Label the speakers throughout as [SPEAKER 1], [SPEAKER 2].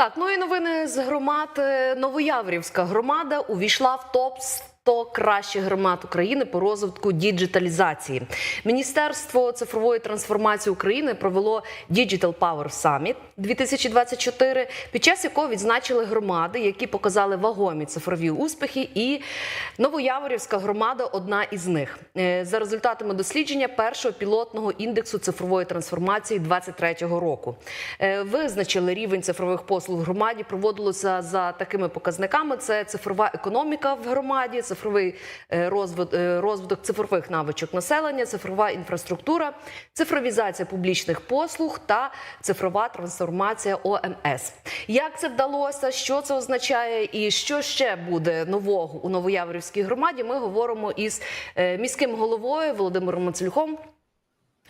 [SPEAKER 1] Так, ну і новини з громад. Е, Новояврівська громада увійшла в топ 100 кращих громад України по розвитку діджиталізації. Міністерство цифрової трансформації України провело Digital Power Summit 2024, під час якого відзначили громади, які показали вагомі цифрові успіхи. І Новояворівська громада одна із них. Е, За результатами дослідження першого пілотного індексу цифрової трансформації 2023 року. Е, Визначили рівень цифрових послуг в громаді. Проводилося за такими показниками: це цифрова економіка в громаді, цифровий е, е, розвиток цифрових навичок населення, цифрова інфраструктура, цифровізація публічних послуг та цифрова трансформація ОМС. Як це вдалося? Що це означає, і що ще буде нового у Новояворівській громаді? Ми говоримо із е, міським головою Володимиром Мацелюхом.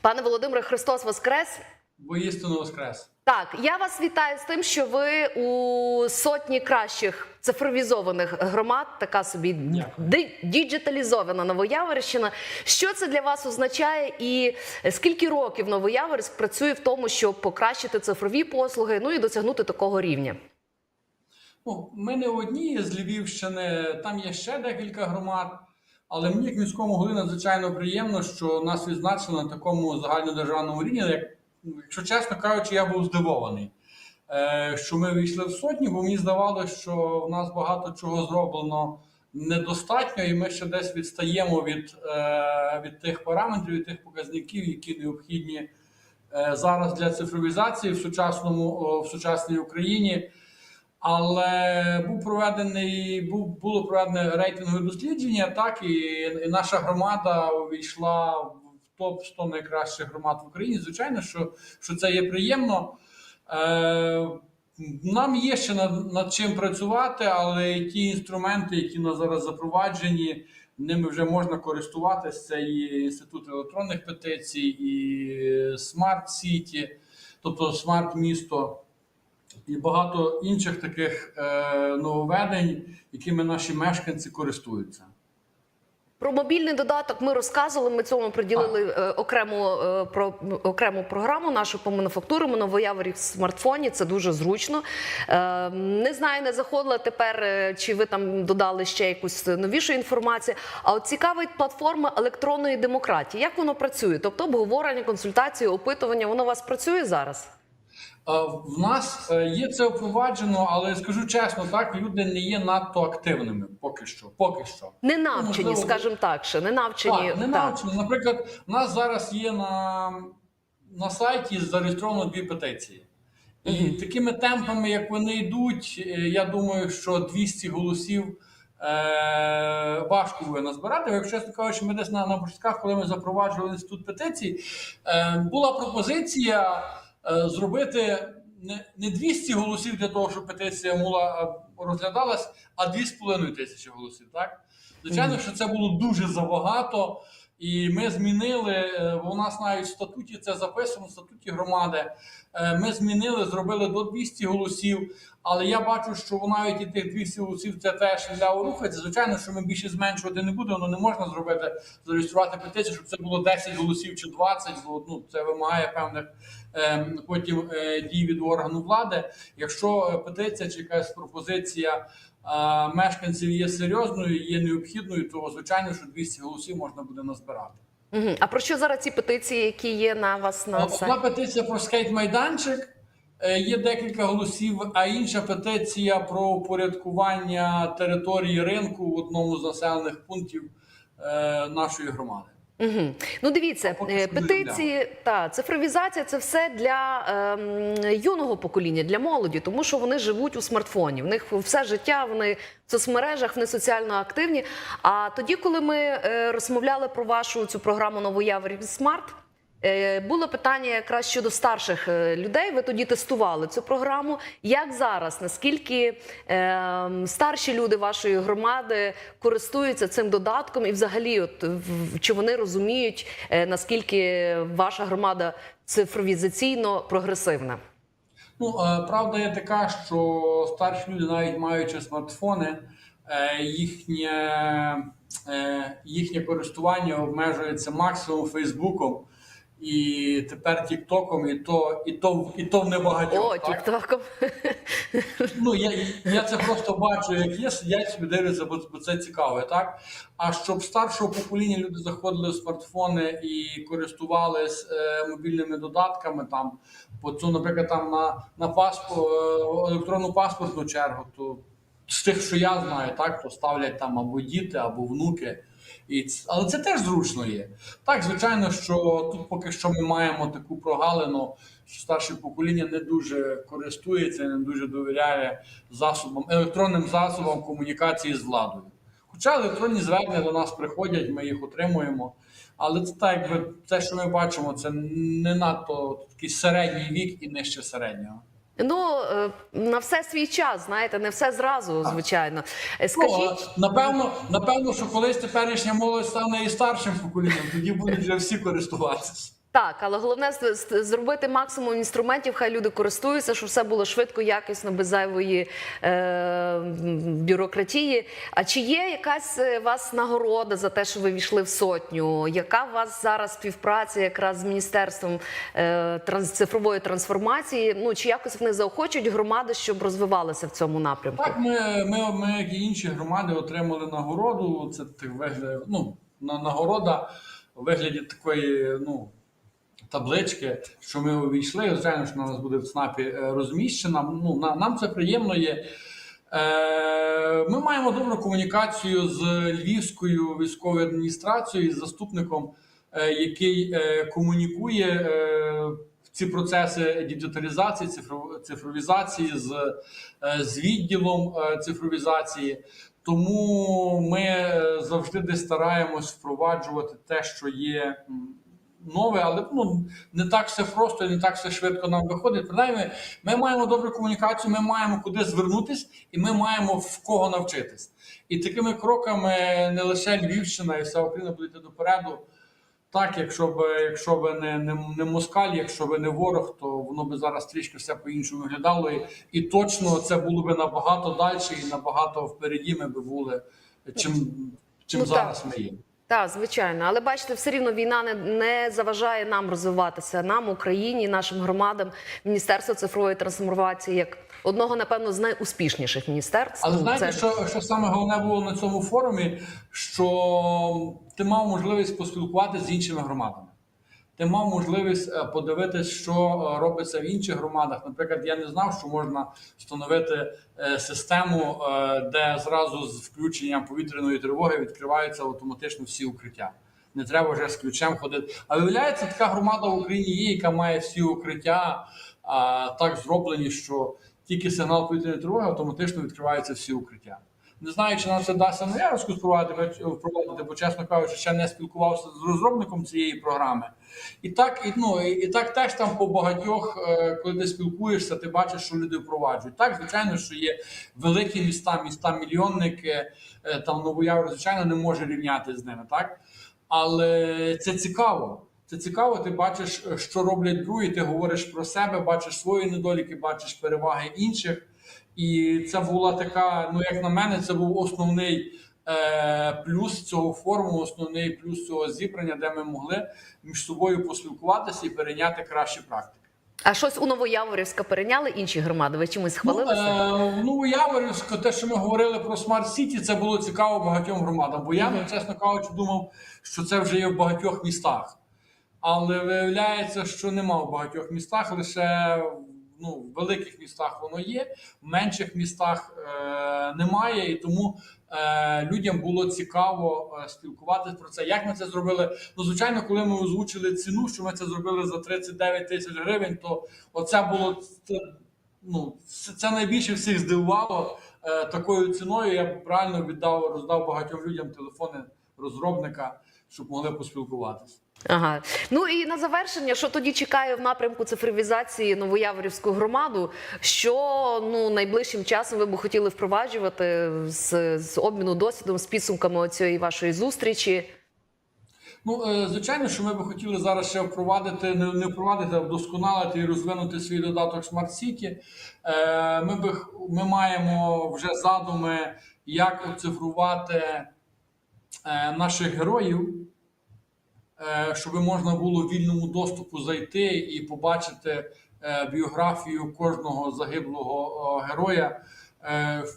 [SPEAKER 1] Пане Володимире, Христос Воскрес!
[SPEAKER 2] Воістину воскрес.
[SPEAKER 1] Так, я вас вітаю з тим, що ви у сотні кращих цифровізованих громад, така собі діджиталізована Новояворівщина. Що це для вас означає, і скільки років Новояворівськ працює в тому, щоб покращити цифрові послуги, ну і досягнути такого рівня?
[SPEAKER 2] Ну, ми не одні з Львівщини, там є ще декілька громад. Але мені, як міському голові, надзвичайно приємно, що нас відзначили на такому загальнодержавному рівні. Як, ну, якщо чесно кажучи, я був здивований, що ми війшли в сотню, бо мені здавалося, що в нас багато чого зроблено недостатньо, і ми ще десь відстаємо від, е, від тих параметрів, від тих показників, які необхідні е, зараз для цифровізації в сучасному в сучасній Україні. Але був проведений, був було проведене рейтингове дослідження, так і, і наша громада увійшла в топ 100 найкращих громад в Україні. Звичайно, що, що це є приємно. Е, нам є ще над, над чим працювати, але ті інструменти, які на зараз запроваджені, ними вже можна користуватися. Це і інститут електронних петицій, і смарт сіті, тобто смарт місто і багато інших таких е, нововведень, якими наші мешканці користуються.
[SPEAKER 1] Про мобільний додаток ми розказували. Ми цьому приділили е, окрему е, про окрему програму нашу по мануфактурам новояворі в смартфоні. Це дуже зручно. Е, не знаю, не заходила тепер, чи ви там додали ще якусь новішу інформацію. А от цікавить платформа електронної демократії. Як воно працює? Тобто обговорення, консультації, опитування, воно у вас працює зараз?
[SPEAKER 2] Е, В нас е, є це впроваджено, але скажу чесно, так люди не є надто активними поки що. Поки що.
[SPEAKER 1] Не навчені,
[SPEAKER 2] можливо,
[SPEAKER 1] скажімо так, ще не навчені.
[SPEAKER 2] Так, не навчені. Наприклад, у нас зараз є на, на сайті зареєстровано дві петиції. І такими темпами, як вони йдуть, е, я думаю, що 200 голосів е, важко буде назбирати. Якщо чесно кажучи, ми десь на, на початках, коли ми запроваджували інститут петицій, е, була пропозиція зробити не, не 200 голосів для того, щоб петиція була е, розглядалась, а 2,5 тисячі голосів. Так? Звичайно, що це було дуже забагато. І ми змінили, е, у нас навіть в статуті це записано, в статуті громади. Е, Ми змінили, зробили до 200 голосів. Але я бачу, що навіть і тих 200 голосів це теж ляво рухається. Звичайно, що ми більше зменшувати не будемо, воно не можна зробити, зареєструвати петицію, щоб це було 10 голосів чи 20, бо ну, це вимагає певних е, потім е, дій від органу влади. Якщо петиція чи якась пропозиція мешканців є серйозною, є необхідною, то звичайно, що 200 голосів можна буде назбирати.
[SPEAKER 1] Мгм. А про що зараз ці петиції, які є на вас на сайті?
[SPEAKER 2] Одна петиція про скейт-майданчик. е, Є декілька голосів, а інша петиція про упорядкування території ринку в одному з населених пунктів е, нашої громади.
[SPEAKER 1] Угу. Ну, дивіться, е, петиції та цифровізація це все для е, юного покоління, для молоді, тому що вони живуть у смартфоні. В них все життя, вони в соцмережах, вони соціально активні. А тоді, коли ми е, розмовляли про вашу цю програму Новояворів Смарт. Е, Було питання якраз щодо старших е, людей. Ви тоді тестували цю програму. Як зараз? Наскільки е, старші люди вашої громади користуються цим додатком, і взагалі, от чи вони розуміють, е, наскільки ваша громада цифровізаційно прогресивна?
[SPEAKER 2] Ну, правда є така, що старші люди, навіть маючи смартфони, їхнє, їхнє користування обмежується максимум Фейсбуком і тепер Тіктоком, і то, і то, і то в небагатьох.
[SPEAKER 1] О, тіктоком.
[SPEAKER 2] Ну, я, я це просто бачу, як є, сидять собі дивляться, бо, бо це цікаво, так? А щоб старшого покоління люди заходили в смартфони і користувались е, мобільними додатками, там, по цю, наприклад, там на, на паспо, е, електронну паспортну чергу, то з тих, що я знаю, так, то ставлять там або діти, або внуки. І, але це теж зручно є. Так, звичайно, що тут поки що ми маємо таку прогалину, що старше покоління не дуже користується, не дуже довіряє засобам, електронним засобам комунікації з владою. Хоча електронні звернення до нас приходять, ми їх отримуємо. Але це так, якби те, що ми бачимо, це не надто такий середній вік і нижче середнього.
[SPEAKER 1] Ну е, на все свій час, знаєте, не все зразу, звичайно. Скажіть
[SPEAKER 2] Ну, напевно, напевно, що колись теперішня молодь стане і старшим поколінням, тоді будуть вже всі користуватися.
[SPEAKER 1] Так, але головне зробити максимум інструментів, хай люди користуються, щоб все було швидко, якісно, без зайвої е, бюрократії. А чи є якась е, у вас нагорода за те, що ви війшли в сотню? Яка у вас зараз співпраця якраз з міністерством е, транс- цифрової трансформації? Ну чи якось вони заохочують громади, щоб розвивалися в цьому напрямку?
[SPEAKER 2] Так, ми, ми, ми, як і інші громади, отримали нагороду. Це так виглядає, ну, на- нагорода у вигляді такої, ну. Таблички, що ми увійшли, звичайно, що у нас буде в ЦНАПі е, розміщена. Ну, на- нам це приємно є. Е, Ми маємо добру комунікацію з Львівською військовою адміністрацією, з заступником, е, який комунікує ці процеси діджиталізації, цифровізації з, з відділом цифровізації. Тому ми завжди десь стараємось впроваджувати те, що є нове, але ну не так все просто не так все швидко нам виходить. Принаймні, ми маємо добру комунікацію, ми маємо куди звернутись, і ми маємо в кого навчитись. І такими кроками не лише Львівщина і вся Україна буде йти допереду. Так, якщо б якщо б не, не, не москаль, якщо б не ворог, то воно би зараз трішки все по-іншому виглядало. І, і точно це було б набагато далі і набагато впереді ми б були, чим, чим
[SPEAKER 1] Ну, так.
[SPEAKER 2] зараз ми є.
[SPEAKER 1] Так, звичайно, але бачите, все рівно війна не, не заважає нам розвиватися, нам, Україні, нашим громадам, Міністерство цифрової трансформації як одного, напевно, з найуспішніших міністерств.
[SPEAKER 2] Але
[SPEAKER 1] Ну,
[SPEAKER 2] знаєте,
[SPEAKER 1] це-
[SPEAKER 2] що, що саме головне було на цьому форумі, що ти мав можливість поспілкуватися з іншими громадами. Ти мав можливість е, подивитися, що е, робиться в інших громадах. Наприклад, я не знав, що можна встановити е, систему, де зразу з включенням повітряної тривоги відкриваються автоматично всі укриття. Не треба вже з ключем ходити. А виявляється, така громада в Україні є, яка має всі укриття так зроблені, що тільки сигнал повітряної тривоги автоматично відкриваються всі укриття. Не знаю, чи нам це вдасться на яруску впровадити, впровадити, бо чесно кажучи, ще не спілкувався з розробником цієї програми. І так, і, ну, і, і так теж там по багатьох, е, коли ти спілкуєшся, ти бачиш, що люди впроваджують. Так, звичайно, що є великі міста, міста мільйонники, е, там Новоявр, звичайно, не може рівняти з ними, так? Але це цікаво. Це цікаво, ти бачиш, е, що роблять другі, ти говориш про себе, бачиш свої недоліки, бачиш переваги інших. І це була така, ну як на мене, це був основний е, плюс цього форуму, основний плюс цього зібрання, де ми могли між собою поспілкуватися і перейняти кращі практики.
[SPEAKER 1] А щось у Новояворівська перейняли інші громади? Ви чимось хвалилися?
[SPEAKER 2] Ну, е, ну те, що ми говорили про Смарт Сіті, це було цікаво багатьом громадам. Бо я, ну, чесно кажучи, думав, що це вже є в багатьох містах. Але виявляється, що нема в багатьох містах, лише ну, в великих містах воно є, в менших містах е, немає. І тому е, людям було цікаво е, спілкуватися про це. Як ми це зробили? Ну, звичайно, коли ми озвучили ціну, що ми це зробили за 39 тисяч гривень, то оце було це, ну, це, найбільше всіх здивувало е, такою ціною. Я правильно віддав, роздав багатьом людям телефони розробника, щоб могли поспілкуватися.
[SPEAKER 1] Ага. Ну і на завершення, що тоді чекає в напрямку цифровізації Новояворівську громаду, що ну найближчим часом ви б хотіли впроваджувати з, з обміну досвідом, з підсумками цієї вашої зустрічі?
[SPEAKER 2] Ну, е, звичайно, що ми би хотіли зараз ще впровадити, не, не впровадити, а вдосконалити і розвинути свій додаток Smart City. Е, Ми, би, ми маємо вже задуми, як оцифрувати е, наших героїв. Е, щоб можна було вільному доступу зайти і побачити е, біографію кожного загиблого е, героя.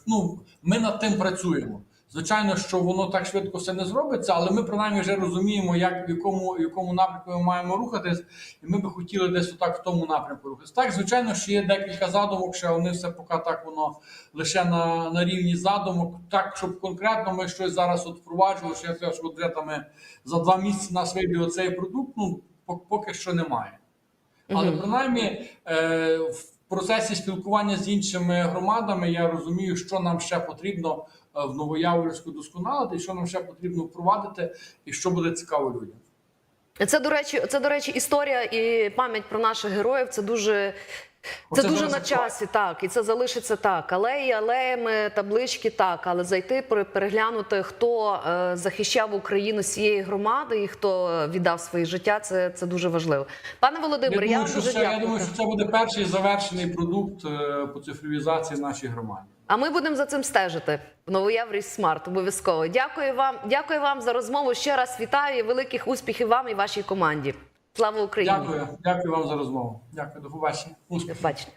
[SPEAKER 2] Ну, ми над тим працюємо. Звичайно, що воно так швидко все не зробиться, але ми принаймні вже розуміємо, як в якому, в якому напрямку ми маємо рухатись, і ми би хотіли десь отак в тому напрямку рухатись. Так, звичайно, що є декілька задумок, ще вони все поки так воно лише на, на рівні задумок. Так, щоб конкретно ми щось зараз от впроваджували, що я сказав, що от вже там за два місяці нас вийде оцей продукт, ну поки що немає. Але принаймні е, в процесі спілкування з іншими громадами я розумію, що нам ще потрібно в Новояворівську досконалити, що нам ще потрібно впровадити, і що буде цікаво людям.
[SPEAKER 1] Це до речі, це до речі, історія і пам'ять про наших героїв. Це дуже. Це
[SPEAKER 2] Оце
[SPEAKER 1] дуже
[SPEAKER 2] зараз
[SPEAKER 1] на часі, так, і це залишиться так. Алеї, алеями, таблички, так, але зайти пере- переглянути, хто е, захищав Україну з цієї громади і хто віддав своє життя, це, це дуже важливо. Пане Володимире, я,
[SPEAKER 2] Я думаю, що
[SPEAKER 1] дуже
[SPEAKER 2] це, я думаю, що це буде перший завершений продукт е, по цифровізації в нашій громаді.
[SPEAKER 1] А ми будемо за цим стежити в Новояврі Смарт. Обов'язково. Дякую вам. Дякую вам за розмову. Ще раз вітаю і великих успіхів вам і вашій команді. Слава Україні!
[SPEAKER 2] Дякую, дякую вам за розмову. Дякую, до побачення.
[SPEAKER 1] До
[SPEAKER 2] Успіхів.
[SPEAKER 1] побачення.